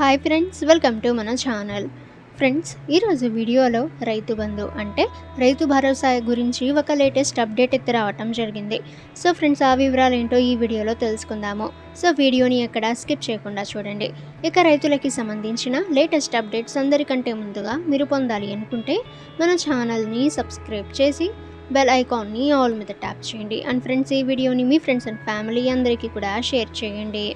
Hi friends welcome to మన channel friends ఈరోజు వీడియోలో రైతు బంధు అంటే రైతు భరోసా గురించి ఒక లేటెస్ట్ అప్డేట్ ఎత్తి రావటం జరిగింది. సో ఫ్రెండ్స్ ఆ వివరాలు ఏంటో ఈ వీడియోలో తెలుసుకుందాము. సో వీడియోని ఎక్కడ స్కిప్ చేయకుండా చూడండి. ఇక రైతులకి సంబంధించిన లేటెస్ట్ అప్డేట్స్ అందరికంటే ముందుగా మీరు పొందాలి అనుకుంటే మన ఛానల్ని సబ్స్క్రైబ్ చేసి బెల్ ఐకాన్ని ఆల్ మీద ట్యాప్ చేయండి. అండ్ ఫ్రెండ్స్ ఈ వీడియోని మీ ఫ్రెండ్స్ అండ్ ఫ్యామిలీ అందరికీ కూడా షేర్ చేయండి.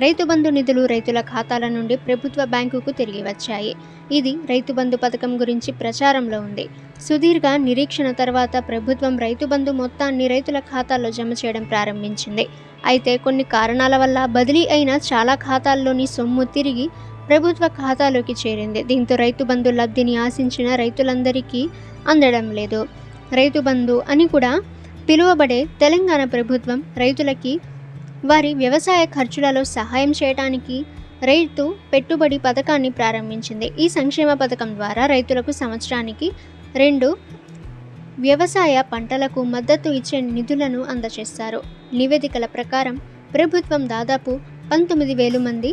రైతు బంధు నిధులు రైతుల ఖాతాల నుండి ప్రభుత్వ బ్యాంకుకు తిరిగి వచ్చాయి. ఇది రైతు బంధు పథకం గురించి ప్రచారంలో ఉంది. సుదీర్ఘ నిరీక్షణ తర్వాత ప్రభుత్వం రైతు బంధు మొత్తాన్ని రైతుల ఖాతాల్లో జమ చేయడం ప్రారంభించింది. అయితే కొన్ని కారణాల వల్ల బదిలీ అయిన చాలా ఖాతాల్లోని సొమ్ము తిరిగి ప్రభుత్వ ఖాతాలోకి చేరింది. దీంతో రైతు బంధు లబ్ధిని ఆశించిన రైతులందరికీ అందడం లేదు. రైతు బంధు అని కూడా పిలువబడే తెలంగాణ ప్రభుత్వం రైతులకి వారి వ్యవసాయ ఖర్చులలో సహాయం చేయడానికి రైతు పెట్టుబడి పథకాన్ని ప్రారంభించింది. ఈ సంక్షేమ పథకం ద్వారా రైతులకు సంవత్సరానికి రెండు వ్యవసాయ పంటలకు మద్దతు ఇచ్చే నిధులను అందజేస్తారు నివేదికల ప్రకారం ప్రభుత్వం దాదాపు పంతొమ్మిది వేలు మంది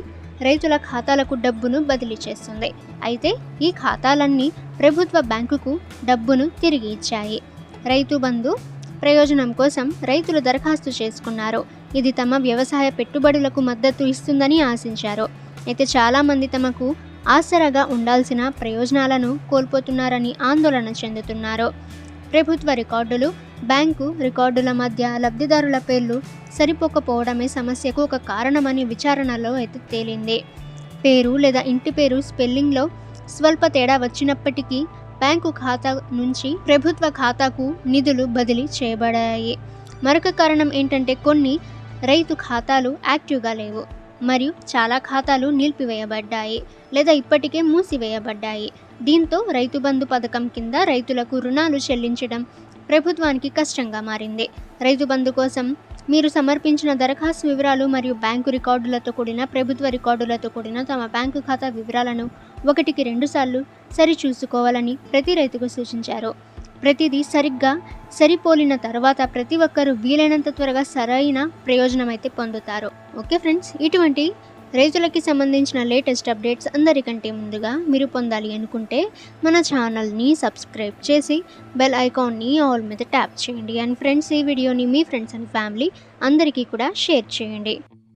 రైతుల ఖాతాలకు డబ్బును బదిలీ చేస్తుంది. అయితే ఈ ఖాతాలన్నీ ప్రభుత్వ బ్యాంకుకు డబ్బును తిరిగి ఇచ్చాయి. రైతు బంధు ప్రయోజనం కోసం రైతులు దరఖాస్తు చేసుకున్నారు. ఇది తమ వ్యవసాయ పెట్టుబడులకు మద్దతు ఇస్తుందని ఆశించారు. అయితే చాలామంది తమకు ఆసరాగా ఉండాల్సిన ప్రయోజనాలను కోల్పోతున్నారని ఆందోళన చెందుతున్నారు. ప్రభుత్వ రికార్డులు బ్యాంకు రికార్డుల మధ్య లబ్ధిదారుల పేర్లు సరిపోకపోవడమే సమస్యకు ఒక కారణమని విచారణలో అయితే తేలింది. పేరు లేదా ఇంటి పేరు స్పెల్లింగ్లో స్వల్ప తేడా వచ్చినప్పటికీ బ్యాంకు ఖాతా నుంచి ప్రభుత్వ ఖాతాకు నిధులు బదిలీ చేయబడాయి. మరొక కారణం ఏంటంటే కొన్ని రైతు ఖాతాలు యాక్టివ్గా లేవు. మరియు చాలా ఖాతాలు నిలిపివేయబడ్డాయి లేదా ఇప్పటికే మూసివేయబడ్డాయి. దీంతో రైతు బంధు పథకం కింద రైతులకు రుణాలు చెల్లించడం ప్రభుత్వానికి కష్టంగా మారింది. రైతు బంధు కోసం మీరు సమర్పించిన దరఖాస్తు వివరాలు మరియు బ్యాంకు రికార్డులతో కూడిన ప్రభుత్వ రికార్డులతో కూడిన తమ బ్యాంకు ఖాతా వివరాలను ఒకటికి రెండుసార్లు సరిచూసుకోవాలని ప్రతి రైతుకు సూచించారు. ప్రతిదీ సరిగ్గా సరిపోలిన తర్వాత ప్రతి ఒక్కరూ వీలైనంత త్వరగా సరైన ప్రయోజనం అయితే పొందుతారు. Okay friends? ఇటువంటి రైతులకి సంబంధించిన లేటెస్ట్ అప్డేట్స్ అందరికంటే ముందుగా మీరు పొందాలి అనుకుంటే మన ఛానల్ని సబ్స్క్రైబ్ చేసి బెల్ ఐకాన్ని ఆల్ మీద ట్యాప్ చేయండి. అండ్ ఫ్రెండ్స్ ఈ వీడియోని మీ ఫ్రెండ్స్ అండ్ ఫ్యామిలీ అందరికీ కూడా షేర్ చేయండి.